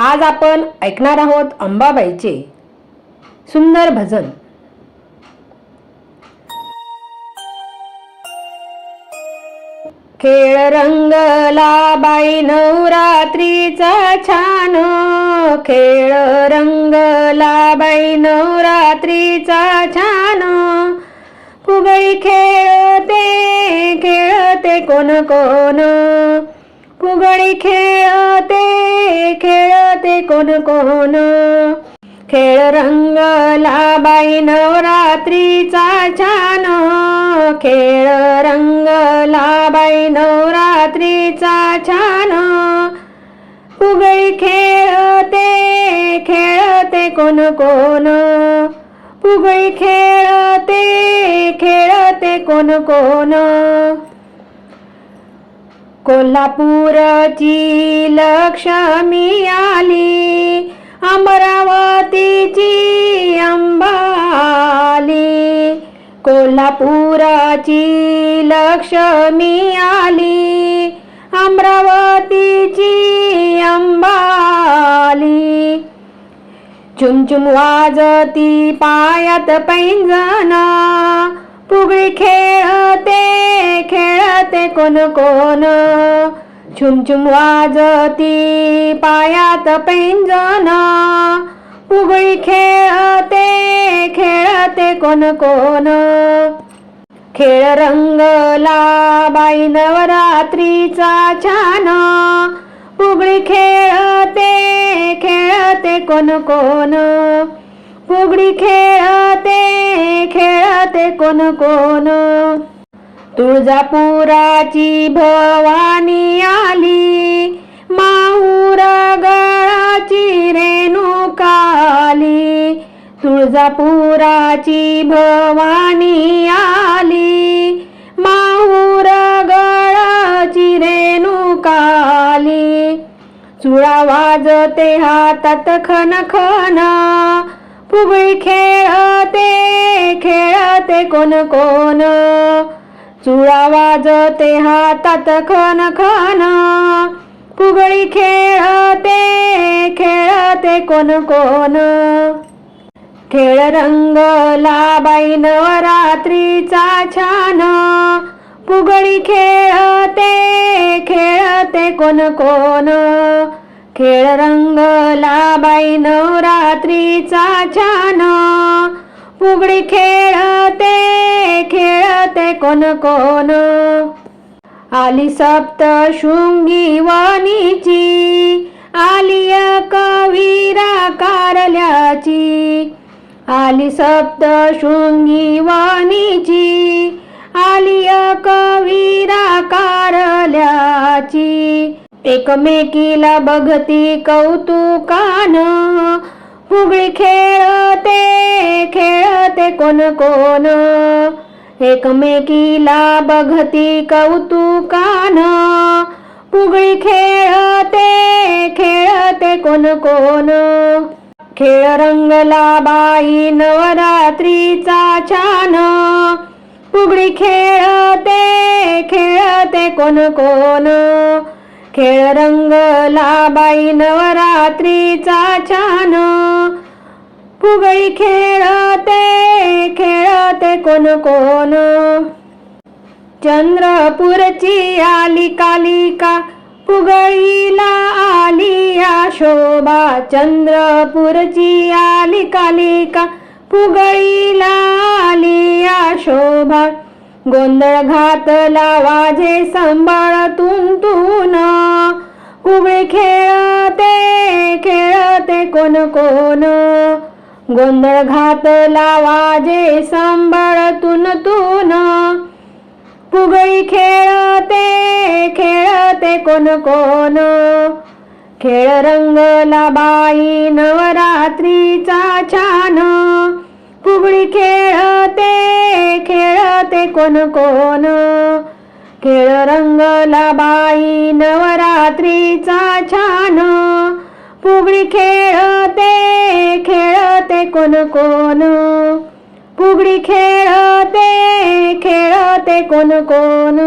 आज आपण ऐकणार आहोत अंबाबाईचे सुंदर भजन. खेळ रंगला बाई नवरात्रीचा छान. खेळ रंगला बाई नवरात्रीचा छान. फुगई खेळते खेळते कोण कोण. फुगडी खेळते खेळते कोण कोण. खेळ रंगला बाई नवरात्रीचा छान. खेळ रंगला बाई नवरात्रीचा छान. फुगडी खेळते खेळते कोण कोण. फुगडी खेळते खेळते कोण कोण. कोल्हापूरची लक्ष्मी आली अमरावतीची अंबाली. कोल्हापुराची लक्ष्मी आली अमरावतीची अंबाली. चुमचुम वाजती पायात पैंजना पुगळी खेळ ते कोण कोण? छुमछुम वाजती पायात पैंजना फुगडी खेळते खेळते कोण कोण? खेळ रंगला बाई नवरात्रीचा छान. फुगडी खेळते खेळते कोण कोण? फुगडी खेळते खेळते कोण कोण? तुळजापुराची भवानी आली. माहुर गळाची रेणुकाली तुळजापुराची भवानी आली. माहुर गळाची रेणुकाली चुळा वाजते हातात खन खन. फुगळी खेळते खेळते कोण कोण. चुळा वाजते हातात खन खन. फुगळी खेळते खेळते कोण कोण. खेळ रंगला बाई नवरात्रीचा छान. फुगळी खेळते खेळते कोण कोण. खेळ रंगला बाई नवरात्रीचा छान. फुगडी खेळते खेळते कोण कोण. आली सप्त शृंगी वाणीची आली कवीरा कारल्याची. आली सप्त शृंगी वाणीची आली कवीरा कारल्याची. एकमेकीला बघती कौतुकान फुगडी खेळते खेळते कोण कोण. एकमेकीला बघती कौतुकान. फुगडी खेळते खेळते कोण कोण. खेळ रंगला बाई नवरात्रीचा छान. फुगडी खेळते खेळते कोण कोण. खेळ रंगला बाई नवरात्रीचा छान. फुगळी खेळते खेळते कोण कोण. चंद्रपूरची आली कालिका फुगळीला आली या शोभा. चंद्रपूरची आली कालिका फुगळीला आली या शोभा. गोंधळ घातला वाजे सांभाळतून कोण कोण? गोंधळ घातला वाजे सांभाळतून तून. फुगळी खेळते खेळते कोण कोण? खेळ रंगला बाई नवरात्रीचा छान. फुगळी खेळते खेळते कोण कोण? खेळ रंगला बाई नवरात्रीचा छान. फुगडी खेळते खेळते कोण कोण फुगडी खेळते खेळते कोण कोण